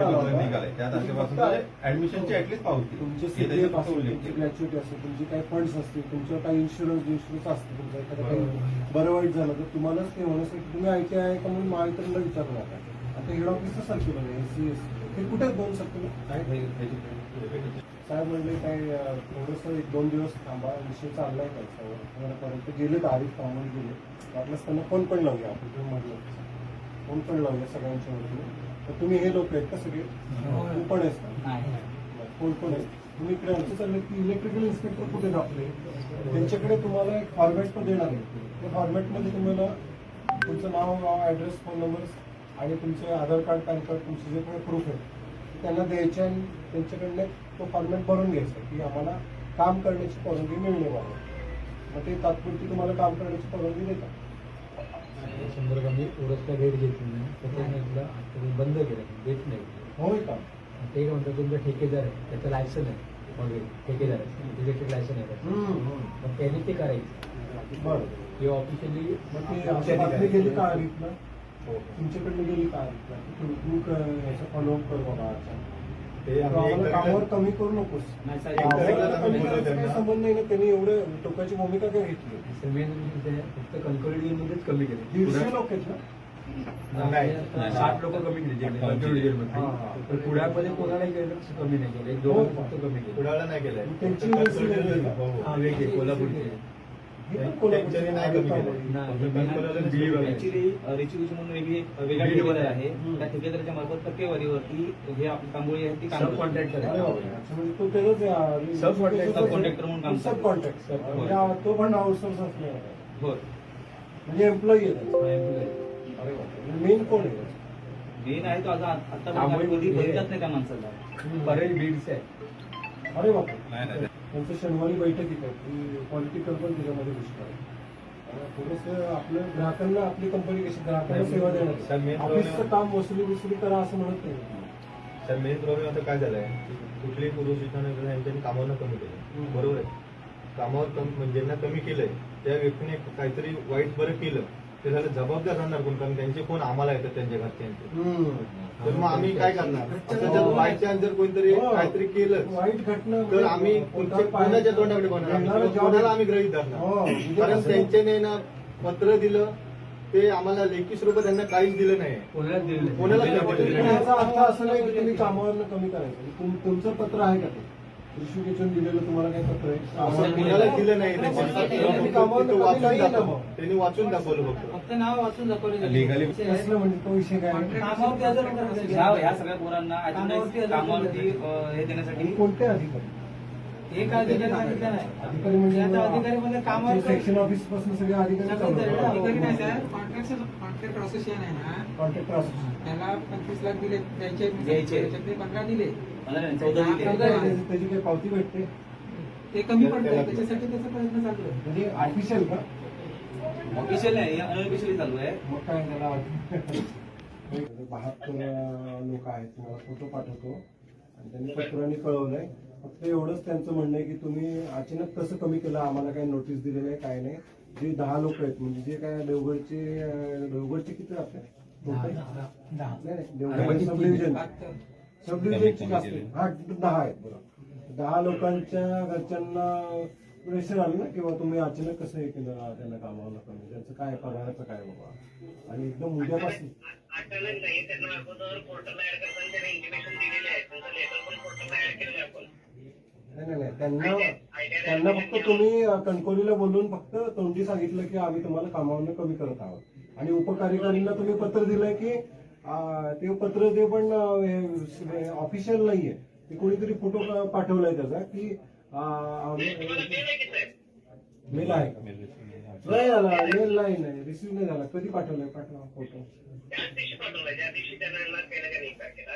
निघाले त्या तारखेपासून ऍडमिशनची ऍटलीस्ट पावती तुमचे. ग्रॅच्युटी काही फंड्स असतील? तुमचं काही इन्शुरन्स इन्शुरन्स असतं? तुमचं एखादं काही बरं वाईट झालं तर तुम्हालाच ते म्हणत की तुम्ही आयटी आहे का म्हणून महावितरणला विचारू नका. आता हेड ऑफिसचं सर्क्युलर आहे सी एस हे कुठे दोन सर्क्युलर साहेब म्हणले काय थोडंसं एक दोन दिवस थांबा. विषय चाललाय त्याच्यावर गेले तारीख थांबून गेले. वाटलंच त्यांना फोन पण लावूया. आपण म्हटलं. फोन पण लावूया सगळ्यांच्या वतीने. तर तुम्ही हे लोक आहेत का सगळे? तू पण आहेस का? कोण कोण आहे? तुम्ही इकडे आमचं चाललं की इलेक्ट्रिकल इन्स्पेक्टर कुठे आपले त्यांच्याकडे तुम्हाला एक फॉर्मॅट पण देणार आहे. त्या फॉर्मॅटमध्ये तुम्हाला तुमचं नाव नाव ॲड्रेस फोन नंबर आणि तुमचे आधार कार्ड पॅन कार्ड तुमचे जे काही प्रूफ आहे त्यांना द्यायचे आणि त्यांच्याकडनं तो फॉर्मॅट भरून घ्यायचा की आम्हाला काम करण्याची परवानगी मिळणे बाबा मग ते तात्पुरती तुम्हाला काम करण्याची परवानगी देतात. शंभर कमी उरसला भेट घेतली नाही. त्याच्यानंतर तुम्ही बंद केलं देत नाही होय का? ते काय म्हणतात तुमचा ठेकेदार आहे त्याचं लायसन आहे. ठेकेदार आहे इलेक्ट्रिक लायसन आहे त्याचं. मग त्यांनी ते करायचं. बरं. किंवा ऑफिशियली मग ते आमच्या बातमी गेली का आधीतनं? तुमच्याकडनं गेली का तू तू क- याचा फॉलोअप कर बाबा आता. ते आम्हाला कामावर कमी करू नकोस. नाही साहेब, एक आम्हाला तारखेला कमी बोललो करायचा काही त्यांना. संबंध नाही ना त्यांनी एवढं टोकाची भूमिका काय घेतली? फक्त कन्क्लुडियनमध्येच कमी केले. दीडशे लोक आहेत ना? नाही, साठ लोक कमी केले जे कन्क्लुडियन हा, हा. मध्ये पण पुण्यामध्ये कोणालाही केलं कमी नाही केलं. एक हो. दोन फक्त कमी केलं. कुडाळला नाही केलंय. त्यांची वेगळी. हो, हो. हा वेगळे कोल्हापूरचे. त्यांच्यानी नाही कमी केलं. म्हणून वेगळी एक वेगळा ठेकेदार. आहे. त्या ठेकेदाराच्या मार्फत टक्केवारीवरती हे आपली तांबोळी आहे ती काम सब करते. कॉन्ट्रॅक्टर अरे आहे बापरे. अच्छा, म्हणजे तो त्याचाच म्हणून काम करतो. contractor. Sub म्हणजे हा- तो पण आउटसोर्स असणार. हो म्हणजे एम्प्लॉई आहे बापरे मेन कोण आहे मेन आहे तो आता आता तांबोळी कधी हे- बघितलंच नाही त्या माणसाला बरेच बीड्स आहे अरे बापरे नाही, नाही. त्यांचं शनिवारी बैठकीत आहे. ती पॉलिटिकल पण त्याच्यामध्ये दिसणार थोडस आपल्या ग्राहकांना आपली कंपनी कशी ग्राहकांना सेवा सर, देणार ऑफिसचं काम वसुली वसुली करा असं म्हणत नाही. तर मेन प्रॉब्लेम आता काय झालाय? कुठलीही पुरुष शिक्षण यांच्यानी कामावर कमी केलं. बरोबर आहे. कामावर कमी म्हणजे ज्यांना कमी केलंय त्या व्यक्तीने काहीतरी वाईट बरं केलं ते झालं जबाबदार राहणार कोण? कारण त्यांचे फोन आम्हाला येतात त्यांच्या घरच्यांचे. तर मग आम्ही काय करणार? असं जर बाय चान्स जर कोणतरी हो. काहीतरी केलं वाईट घटना तर आम्ही कोणत्या- कोणाच्या तोंडाकडे आम्ही? job- कोणाला आम्ही गृहीत हो, धरणार म्हणजे कारण त्यांच्याने ना पत्र दिलं ते आम्हाला लेखी स्वरूपात त्यांना काहीच दिलं नाही. कोणाला याचा अर्थ असं नाही की तुम्ही कामावर कमी करायचं. तुम- तुमचं पत्र आहे का ते? ऋषिकेशन दिलेलं तुम्हाला काय पत्र आहे? कोणाला दिलं. नाही त्यांनी. कामावर वाचून दाखवलं मग. त्यांनी वाचून दाखवलं फक्त फक्त नाव वाचून दाखवले Legally- कसलं म्हणजे तो विषय काय? कामावरती हजर ह्या ह्या सगळ्या पोरांना कामावरती अं, हे देण्यासाठी. आणि कोणते अधिकारी? एक अधिकारी सांगितलं नाही. अधिकारी म्हणजे आता अधिकारी म्हणजे कामावर सेक्शन ऑफिसपासून सगळे अधिकारी सगळे अधिकारी नाही सर. कॉन्ट्रॅक्ट कॉन्ट्रॅक्टर असोसिएशन आहे ना. कॉन्ट्रॅक्टर असोसिएशन त्याला पंचवीस लाख दिले द्यायचे द्यायचे. त्याच्यातले पंधरा दिले. त्याची काही पावती भेटते. ते कमी पडतं त्याच्यासाठी त्याचा प्रयत्न चालू आहे. म्हणजे ऑफिशियल का? ऑफिशियल नाही अनऑफिशियली चालू आहे. मग काय त्याला बहात्तर लोक आहेत. तुम्हाला फोटो पाठवतो. आणि त्यांनी पत्रांनी कळवलंय. फक्त एवढंच त्यांचं म्हणणं आहे की तुम्ही अचानक कसं कमी केलं? आम्हाला काही नोटीस दिली नाही काय नाही. जे दहा लोक आहेत म्हणजे जे काय देवगडचे देवगडचे किती सब डिव्हिजन सब डिव्हिजनचे आहेत. हा दहा आहेत बरोबर. दहा लोकांच्या घरच्यांना प्रेशर आलं ना किंवा तुम्ही अचानक कसं हे केलं त्यांना कामावर कमी त्यांचं काय पगाराचं काय बाबा? आणि एकदम उद्यापासून. अचानक नाही त्यांना अगोदर पोर्टलला ऍड करताना त्याने इंटिमेशन दिलेले आहे त्यांचं लेटर पण पोर्टलला ऍड केलेलं आहे आपण. नाही नाही नाही. त्यांना त्यांना फक्त तुम्ही अ, कणकवलीला बोलून फक्त तोंडी सांगितलं की आम्ही तुम्हाला कामावरनं कमी करत आहोत. आणि उपकार्यकारींना तुम्ही पत्र दिलंय की ते पत्र ते पण ऑफिशियल नाहीये ते कोणीतरी फोटो पाठवलाय त्याचा की मेल आहे की? मेल नाही झाला मेल नाही नाही रिसिव्ह नाही झाला. कधी पाठवलाय? पाठवा फोटो.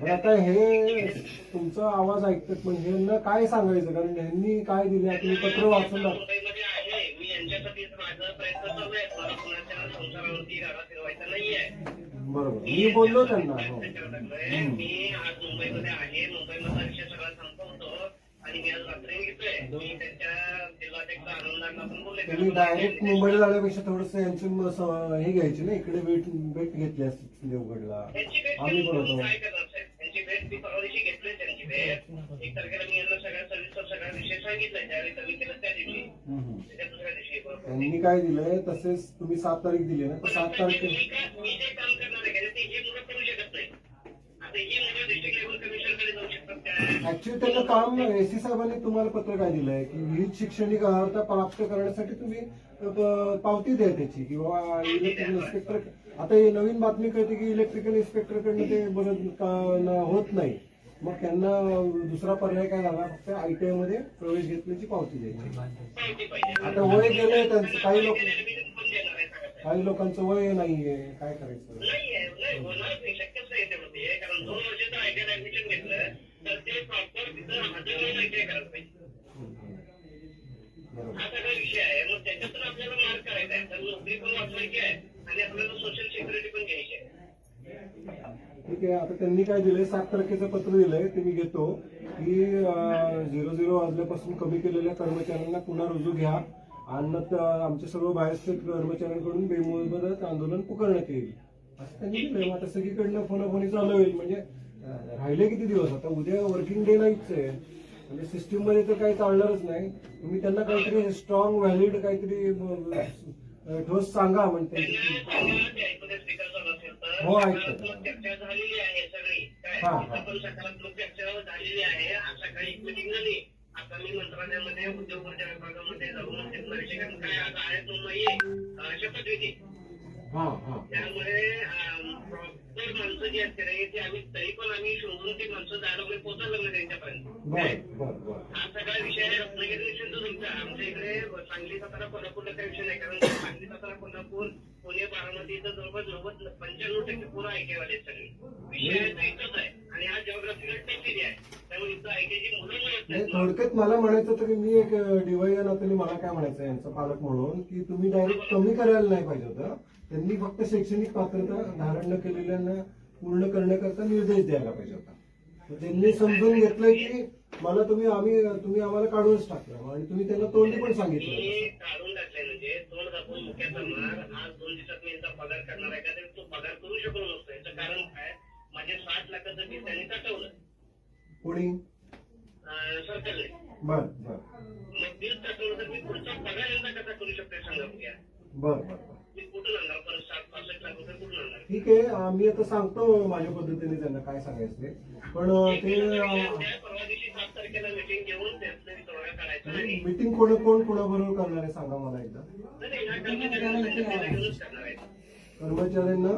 पण आता हे तुमचा आवाज ऐकतात पण ह्यांना काय सांगायचं? कारण ह्यांनी काय दिले? तुम्ही पत्र वाचून मी बरोबर. मी बोललो त्यांना हो. मी आज मुंबईमध्ये आहे. मुंबईमध्ये सगळं संपवतो. आणि मी आज रात्री घेतोय मी त्यांच्या जिल्हाध्यक्ष आनंदांना पण बोलले त्यांनी डायरेक्ट मुंबईला जाण्यापेक्षा थोडस यांची हे घ्यायची ना इकडे भेट भेट घेतली असती देवगडला. आम्ही पण होतो काय करणार साहेब? त्यांची भेट मी परवा दिवशी घेतली त्यांची भेट. एक तारखेला मी यांना सगळ्या सविस्तर सगळा विषय सांगितलाय ज्यावेळी कमी केलं त्या दिवशी. हम्म. त्याच्या दुसऱ्या दिवशी बरोबर. त्यांनी काय दिलंय? तसेच तुम्ही सात तारीख दिली ना तर सात तारखे ऍक्च्युली त्यांना काम एसी साहेबांनी तुम्हाला पत्र काय दिलंय? की विहित शैक्षणिक अर्हता प्राप्त करण्यासाठी तुम्ही अ, पावती द्या त्याची. किंवा इलेक्ट्रिकल इन्स्पेक्टर आता हे नवीन बातमी कळते की इलेक्ट्रिकल इन्स्पेक्टर कडनं ते बरं का- न- होत नाही. मग त्यांना दुसरा पर्याय काय झाला? फक्त आयटीआयमध्ये प्रवेश घेतल्याची पावती द्यायची. आता वय गेलंय त्यांचं. काही लोक काही लोकांचं वय नाहीये. काय करायचं? नाही आहे, नाही होणार नाही. शक्यच नाही कारण दोन वर्षाचं घेतलं तर ते प्रॉपर तिथं हजर राहून आयटीआय करायला पाहिजे. बरोबर. हा सगळा विषय आहे. मग त्याच्यातून आपल्याला मार्क करायचा आहे. तर नोकरी पण वाचवायची आहे आणि आपल्याला सोशल सिक्युरिटी पण घ्यायची आहे. ठीक आहे. आता त्यांनी काय दिलंय? सात तारखेचं पत्र दिलंय. ते मी घेतो. की झिरो झिरो वाजल्यापासून कमी केलेल्या कर्मचाऱ्यांना पुन्हा रुजू घ्या. आणि आमच्या सर्व बाहेरस्थित कर्मचाऱ्यांकडून बेमुदत आंदोलन पुकारण्यात येईल. असं त्यांनी दिलंय. आता सगळीकडनं फोनाफोनी चालू होईल. म्हणजे राहिले किती दिवस? आता उद्या वर्किंग डे नाहीच आहे. म्हणजे सिस्टीममध्ये तर काही चालणारच नाही. तुम्ही त्यांना काहीतरी स्ट्रॉंग व्हॅलिड काहीतरी ठोस सांगा म्हणते हो, ऐकतो. झालेली आहे हा, झालेली आहे आता मी मंत्रालयामध्ये उद्योग विभागामध्ये जाऊन काय हा हा त्यामुळे प्रॉपर माणसं जी असते रे ते आम्ही तरी पण आम्ही शोधून ती माणसं वगैरे पोहोचवलं नाही त्यांच्यापर्यंत हा सगळा विषय आहे रत्नागिरी विषयचा तुमचा. आमच्या इकडे सांगली सातारा कोल्हापूरला काही विषय नाही कारण सांगली सातारा कोल्हापूर पुणे बारामती इथं जवळपास नव्वद पंच्याण्णव टक्के पूर्ण आयटी वाले आहेत सगळे. विषय आहे तो इथंच आहे. आणि हा जिओग्राफिकल टेक एरिया आहे. त्यामुळे इथं मुलं. थोडक्यात मला म्हणायचं तर मी एक डिवाय नात्याने मला काय म्हणायचं यांचा पालक म्हणून की तुम्ही डायरेक्ट कमी करायला नाही पाहिजे होतं. त्यांनी फक्त शैक्षणिक पात्रता धारण न केलेल्यांना पूर्ण करण्याकरता निर्देश द्यायला पाहिजे होता. त्यांनी समजून घेतलं की मला तुम्ही आम्ही तुम्ही आम्हाला काढूनच टाकलं. आणि तुम्ही त्यांना तोंडी पण मी सांगितलं काढून टाकले म्हणजे तोंड दाखवून मुख्याचा मार आज दोन दिवसात मी यांचा पगार करणार आहे का तर तो पगार करू शकलो नसतो. याचं कारण काय? माझे साठ लाखाचं बिल त्यांनी तटवलं कोणी? सरकारने. बर बर. मग बिल तटवलं तर मी पुढचा पगार यांचा कसा करू शकतो सांगा बघूया बर बर. ठीक आहे मी आता सांगतो माझ्या पद्धतीने त्यांना काय सांगायचं ते पण ते मिटिंग कोण कोण कोणाबरोबर करणार आहे सांगा मला एकदा. कर्मचाऱ्यांना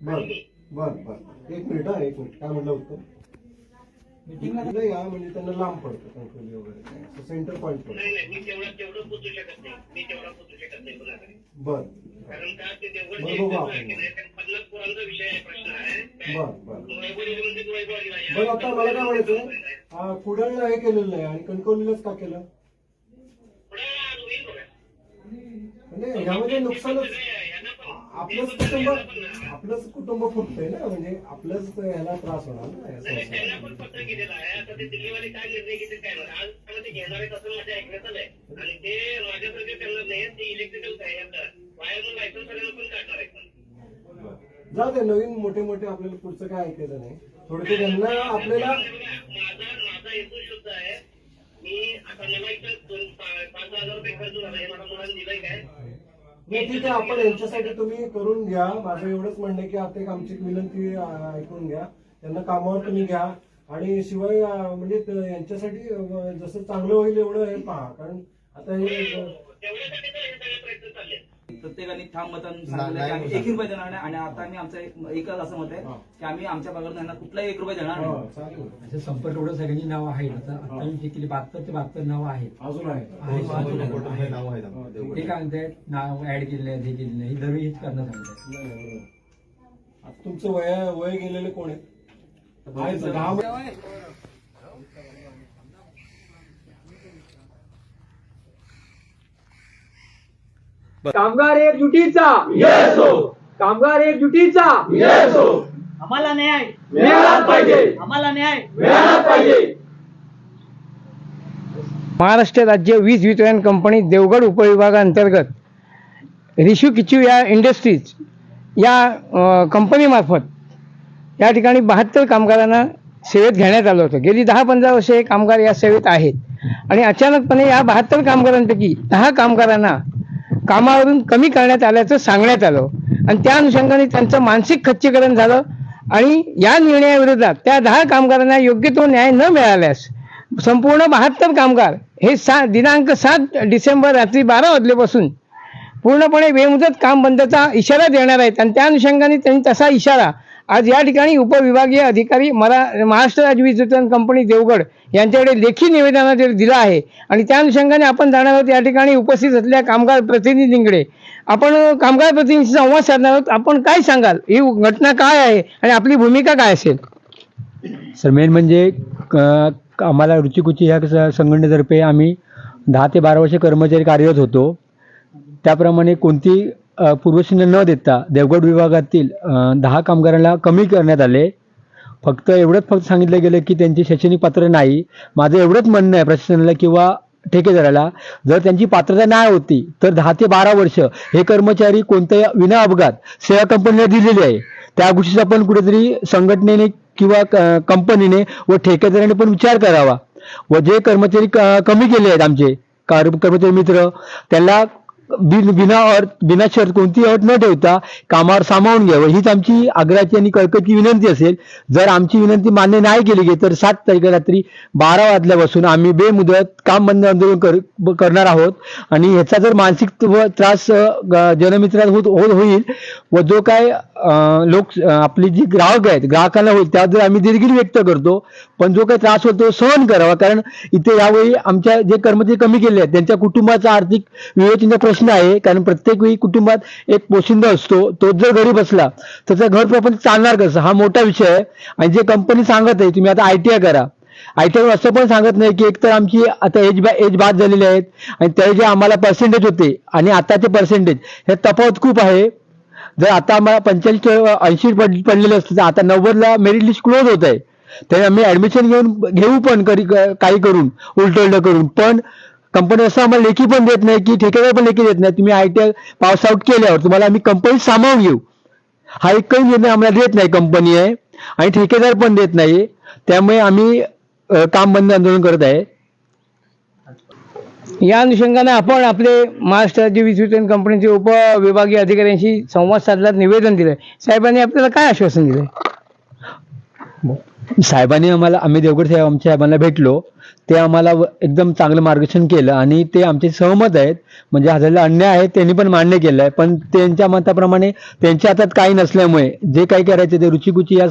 बर. बर बर. एक मिनिट हा एक मिनिट. काय म्हटलं होतं मीटिंगला या म्हणजे त्यांना लांब पडतं कंट्रोली वगैरे. सेंटर पॉईंट नाही नाही मी तेवढा तेवढं पोचू शकत नाही. मी तेवढा पोचू शकत नाही कुणाकडे बर. कारण का ते देवगड बरं, जे बघू आहे आपण. की नाही, कारण पन्नास पोरांचा विषय आहे प्रश्न आहे. काय? बर. बर वैभववाडी म्हणजे वैभववाडीला या. बरं आता मला काय म्हणायचं? हा, कुडाळला हे केलेलं नाही. आणि कणकवलीलाच का केलं? पुढे होईल बघा. म्हणजे ह्यामध्ये नुकसानच आपलंच कुटुंब आपलंच कुटुंब फुटतंय ना म्हणजे आपलंच ह्याला त्रास होणार ना या नाही, नाही, त्यांना संसाराला. पण पत्र गेलेलं आहे. आता ते दिल्लीवाले काय निर्णय घेतील काय नाही आज त्याला ते घेणार आहेत असं माझ्या ऐकण्यात आलंय. आणि ते माझ्यासारखे करणार नाही ते इलेक्ट्रिकल काय आता? वायरमन लायसन्स वाल्याला पण काढणार आहेत. जाऊ दे नवीन मोठे मोठे आपल्याला पुढचं काय ऐकायचं नाही. थोडं त्यांना आपल्याला माझा माझा हेतू शुद्ध आहे मी आता मला इथं दोन पा- पाच हजार रुपये खर्च झाला हे मला मुलांनी दिलंय काय? नाही ठीक आहे आपण यांच्यासाठी तुम्ही करून घ्या. माझं एवढंच म्हणणं आहे की आता एक आमची एक विनंती ऐकून घ्या. त्यांना कामावर तुम्ही घ्या. आणि शिवाय म्हणजे यांच्यासाठी जसं चांगलं होईल एवढं हे पहा. कारण आता हे प्रत्येकाने ठाम मतान सांगितलं की आम्ही. एक रुपये देणार नाही आणि आता आम्ही आमचं एक- एकच असं मत आहे. की आम्ही आमच्या भागातून कुठलाही एक रुपये देणार हा, नाही. संपर्क एवढं सगळ्यांची नावं आहेत. आता आता मी बहात्तर ते बहात्तर नावं आहेत. अजून आहेत. हा, ते. काय म्हणतात नाव ऍड केलेलं आहे हे केलेलं आहे. ही दरवेळी हीच करणं सांगतात तुमचं वय वय गेलेले कोण आहे आहे सर, दहा कामगार एक जुटीचा. कामगार एक जुटीचा. आम्हाला न्याय. मिळालाच पाहिजे. आम्हाला न्याय. मिळालाच पाहिजे. महाराष्ट्र राज्य वीज वितरण कंपनी देवगड उपविभागाअंतर्गत रिशू किचू या इंडस्ट्रीज या कंपनीमार्फत या ठिकाणी बहात्तर कामगारांना सेवेत घेण्यात आलं होतं. गेली दहा पंधरा वर्षे हे कामगार या सेवेत आहेत. आणि अचानकपणे या बहात्तर कामगारांपैकी दहा कामगारांना कामावरून कमी करण्यात आल्याचं सांगण्यात आलं. आणि त्या अनुषंगाने त्यांचं मानसिक खच्चीकरण झालं. आणि या निर्णयाविरोधात त्या दहा कामगारांना योग्य तो न्याय न मिळाल्यास संपूर्ण बहात्तर कामगार हे सात दिनांक सात डिसेंबर रात्री बारा वाजलेपासून पूर्णपणे बेमुदत काम बंदचा इशारा देणार आहेत. आणि त्या अनुषंगाने त्यांनी तसा इशारा आज या ठिकाणी उपविभागीय अधिकारी मला महाराष्ट्र राज्य वीज वितरण कंपनी देवगड यांच्याकडे लेखी निवेदनाद्वारे दिलं आहे. आणि त्या अनुषंगाने आपण जाणार आहोत या ठिकाणी उपस्थित असलेल्या कामगार प्रतिनिधींकडे. आपण कामगार प्रतिनिधींशी संवाद साधणार आहोत. आपण काय सांगाल? ही घटना काय आहे? आणि आपली भूमिका काय असेल? सर मेन म्हणजे क- आम्हाला रुचिकुची ह्या संघटनेतर्फे आम्ही दहा ते बारा वर्षे कर्मचारी कार्यरत होतो. त्याप्रमाणे कोणती पूर्वशून्य न देता देवगड विभागातील दहा कामगारांना कमी करण्यात आले. फक्त एवढंच फक्त सांगितलं गेलं की त्यांची शैक्षणिक पात्र नाही. माझं एवढंच म्हणणं आहे प्रशासनाला किंवा ठेकेदाराला जर त्यांची पात्रता नाही होती तर दहा ते बारा वर्ष हे कर्मचारी कोणत्या विना अपघात सेवा कंपनीला दिलेली आहे. त्या गोष्टीचा पण कुठेतरी संघटनेने किंवा क- कंपनीने व ठेकेदाराने पण विचार करावा. व जे कर्मचारी क- कमी केले आहेत आमचे कार- कर्मचारी मित्र त्यांना बिन बिना अट बिना शर्त कोणती अट न ठेवता कामावर सामावून घ्यावं. हीच आमची आग्रहाची आणि कळकळची विनंती असेल. जर आमची विनंती मान्य नाही केली गेली तर सात तारखे रात्री बारा वाजल्यापासून आम्ही बेमुदत काम बंद आंदोलन कर करणार आहोत. आणि ह्याचा जर मानसिक व त्रास ग- जनमित्रात होत होत होईल व जो काय लोक आपले आपली जी ग्राहक आहेत ग्राहकांना होईल त्याबद्दल आम्ही दिलगिरी व्यक्त करतो पण जो काही त्रास होतो तो सहन करावा कारण इथे यावेळी आमच्या जे कर्मचारी कमी केले आहेत त्यांच्या कुटुंबाचा आर्थिक विवेचनाचा प्रश्न आहे कारण प्रत्येक वेळी कुटुंबात एक पोशिंदा असतो तो जर घरी बसला त्याचं घर प्रपंच चालणार कसं? हा मोठा विषय आहे. आणि जे कंपनी सांगत आहे तुम्ही आता आय टी आय करा. आय टी आय असं पण सांगत नाही की एकतर आमची आता एज बा एज बाद झालेली आहेत आणि त्या जे आम्हाला पर्सेंटेज होते आणि आता ते पर्सेंटेज हे तफावत खूप आहे. जर आता आम्हाला पंच्याऐंशी ऐंशी पड पडलेलं असतं तर आता नव्वदला मेरिट लिस्ट क्लोज होत आहे. तर आम्ही ऍडमिशन घेऊन घेऊ पण करी काही करून उलट करून. पण कंपनी असं आम्हाला लेखी पण देत नाही की ठेकेदार पण लेखी देत नाही. तुम्ही I T I pass out केल्यावर तुम्हाला आम्ही कंपनी सामावून घेऊ. हा एकही निर्णय आम्हाला देत नाही कंपनी आहे आणि ठेकेदार पण देत नाही. त्यामुळे आम्ही काम बंद आंदोलन करत आहे. या अनुषंगाने आपण आपले महाराष्ट्र राज्य वीज वितरण कंपनीचे उपविभागीय अधिकाऱ्यांशी संवाद साधला निवेदन दिलंय. साहेबांनी आपल्याला काय आश्वासन दिलंय? साहेबांनी आम्हाला आम्ही देवगड साहेब आमच्या साहेबांना भेटलो. ते आम्हाला व- एकदम चांगलं मार्गदर्शन केलं आणि ते आमचे सहमत आहेत. म्हणजे हा झालेला अन्याय आहे त्यांनी पण मान्य केलं आहे. पण त्यांच्या मताप्रमाणे त्यांच्या हातात काही नसल्यामुळे जे काही करायचं ते रुचीकुची या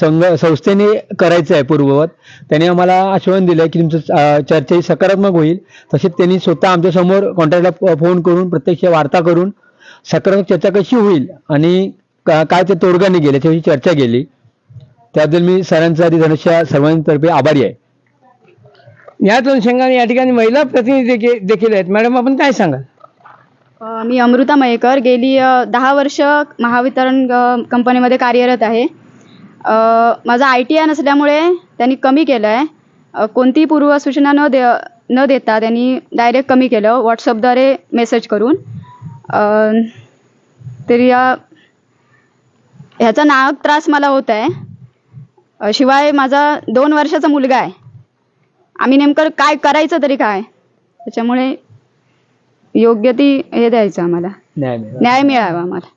संघ संस्थेने करायचं आहे पूर्ववत. त्यांनी आम्हाला आश्वासन दिलं की तुमचं चर्चा ही सकारात्मक होईल. तसेच त्यांनी स्वतः आमच्यासमोर कॉन्ट्रॅक्टला फोन करून प्रत्यक्ष वार्ता करून सकारात्मक चर्चा कशी होईल आणि का- काय ते तोडगा निघेल याच्याविषयी चर्चा केली. त्याबद्दल मी सरांचा आधी धनुष्या सर्वांतर्फे आभारी आहे. याच अनुषंगाने या ठिकाणी महिला प्रतिनिधी देखील- देखील आहेत. मॅडम आपण काय सांगाल? मी अमृता मयेकर. गेली दहा वर्ष महावितरण कंपनीमध्ये कार्यरत आहे. माझा आय टी आय नसल्यामुळे त्यांनी कमी केलं आहे कोणतीही पूर्वसूचना न दे न देता त्यांनी डायरेक्ट कमी केलं. व्हॉट्सअपद्वारे मेसेज करून. तरी ह्याचा नाहक त्रास मला होत आहे. शिवाय माझा दोन वर्षाचा मुलगा आहे. आम्ही नेमकं काय करायचं तरी काय? त्याच्यामुळे योग्य ती हे द्यायचं आम्हाला. न्याय मिळावा. न्याय मिळावा आम्हाला.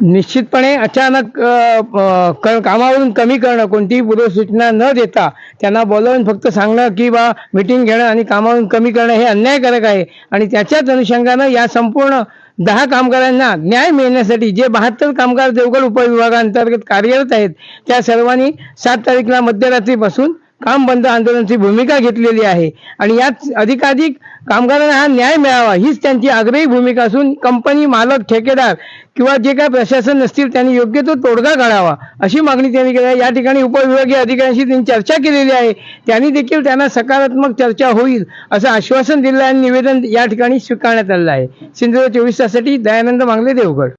निश्चितपणे अचानक अ, प- क- कामावरून कमी करणं कोणतीही पूर्वसूचना न देता त्यांना बोलावून फक्त सांगणं की बा मिटिंग घेणं आणि कामावरून कमी करणं हे अन्यायकारक आहे. आणि त्याच्याच अनुषंगानं या संपूर्ण दहा कामगारांना न्याय मिळण्यासाठी जे बहात्तर कामगार देवगड उपविभागांतर्गत कार्यरत आहेत त्या सर्वांनी सात तारीखला मध्यरात्रीपासून काम बंद आंदोलनाची भूमिका घेतलेली आहे. आणि यात अधिकाधिक कामगारांना हा न्याय मिळावा हीच त्यांची आग्रही भूमिका असून कंपनी मालक ठेकेदार किंवा जे काय प्रशासन नसतील त्यांनी योग्य तो तोडगा काढावा अशी मागणी त्यांनी केली आहे. या ठिकाणी उपविभागीय अधिकाऱ्यांशी त्यांनी चर्चा केलेली आहे. त्यांनी देखील त्यांना सकारात्मक चर्चा होईल असं आश्वासन दिलं आहे आणि निवेदन या ठिकाणी स्वीकारण्यात आलेलं आहे. सिंधुदुर्ग चोवीस तासाठी Dayanand Mangale Devgad.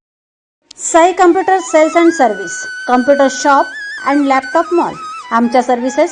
Sai computer sales and service computer shop and laptop mall आमच्या सर्व्हिसेस